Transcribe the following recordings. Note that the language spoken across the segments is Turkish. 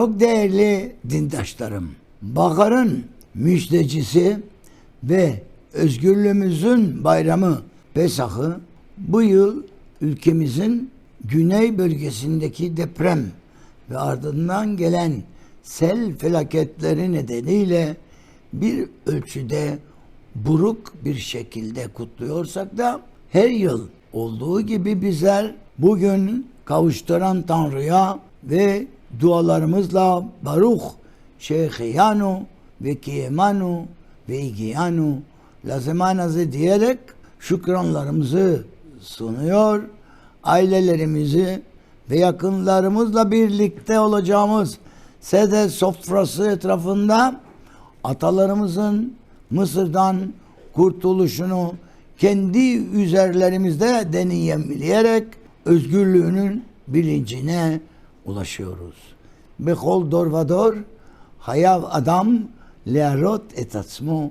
Çok değerli dindaşlarım, Bahar'ın müjdecisi ve özgürlüğümüzün bayramı Pesah'ı bu yıl ülkemizin güney bölgesindeki deprem ve ardından gelen sel felaketleri nedeniyle bir ölçüde buruk bir şekilde kutluyorsak da her yıl olduğu gibi bizler bugün kavuşturan Tanrı'ya ve dualarımızla Baruch Şeyhiyanu ve Kiyemanu ve İgiyanu lazemanazı diyerek şükranlarımızı sunuyor. Ailelerimizi ve yakınlarımızla birlikte olacağımız sede sofrası etrafında atalarımızın Mısır'dan kurtuluşunu kendi üzerlerimizde deneyimleyerek özgürlüğünün bilincine ulaşıyoruz. Bechol dor vador hayav adam learot et atzmo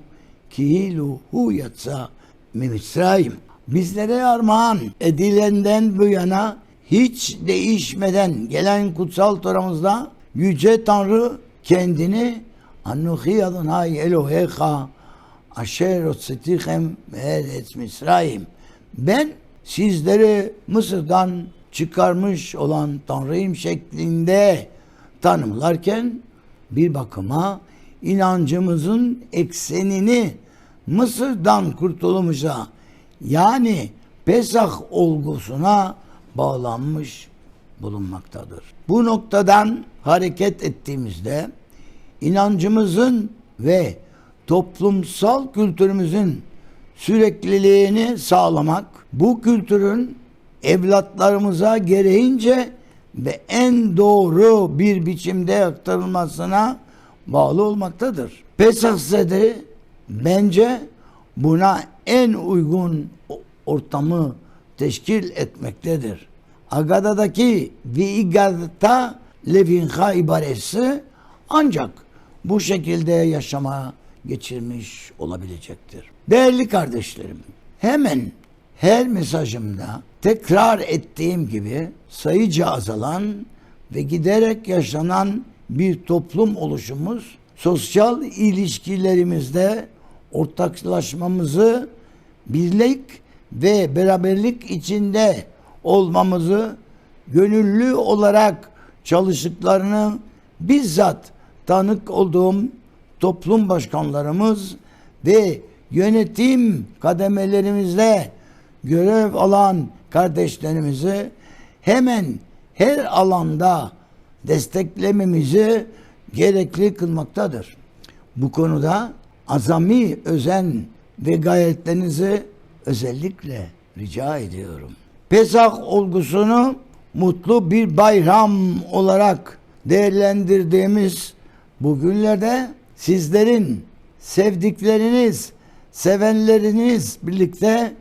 kihilu hu yatsa mimisrayim. Bizlere armağan edilenden bu yana hiç değişmeden gelen kutsal Toramızda Yüce Tanrı kendini Annuhi Adonai Elohecha Asher Otsetihem Me'eretz Misraim Ben sizleri Mısır'dan çıkarmış olan Tanrıyım şeklinde tanımlarken bir bakıma inancımızın eksenini Mısır'dan kurtulmuşa yani Pesah olgusuna bağlanmış bulunmaktadır. Bu noktadan hareket ettiğimizde inancımızın ve toplumsal kültürümüzün sürekliliğini sağlamak, bu kültürün evlatlarımıza gereğince ve en doğru bir biçimde aktarılmasına bağlı olmaktadır. Pesah Sede bence buna en uygun ortamı teşkil etmektedir. Agada'daki Vigadta Levinha ibaresi ancak bu şekilde yaşama geçirmiş olabilecektir. Değerli kardeşlerim, hemen her mesajımda tekrar ettiğim gibi sayıca azalan ve giderek yaşanan bir toplum oluşumuz sosyal ilişkilerimizde ortaklaşmamızı birlik ve beraberlik içinde olmamızı gönüllü olarak çalıştıklarını bizzat tanık olduğum toplum başkanlarımız ve yönetim kademelerimizde görev alan kardeşlerimizi hemen her alanda desteklememizi gerekli kılmaktadır. Bu konuda azami özen ve gayretlerinizi özellikle rica ediyorum. Pesah olgusunu mutlu bir bayram olarak değerlendirdiğimiz bu günlerde sizlerin sevdikleriniz, sevenleriniz birlikte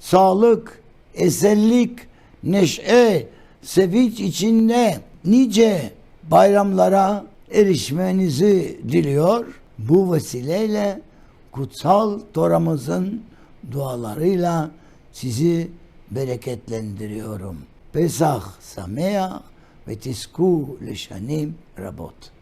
sağlık, esenlik, neşe, sevinç içinde nice bayramlara erişmenizi diliyor. Bu vesileyle kutsal Toramızın dualarıyla sizi bereketlendiriyorum. Pesach Sameach ve Tisku Leşanim Rabot.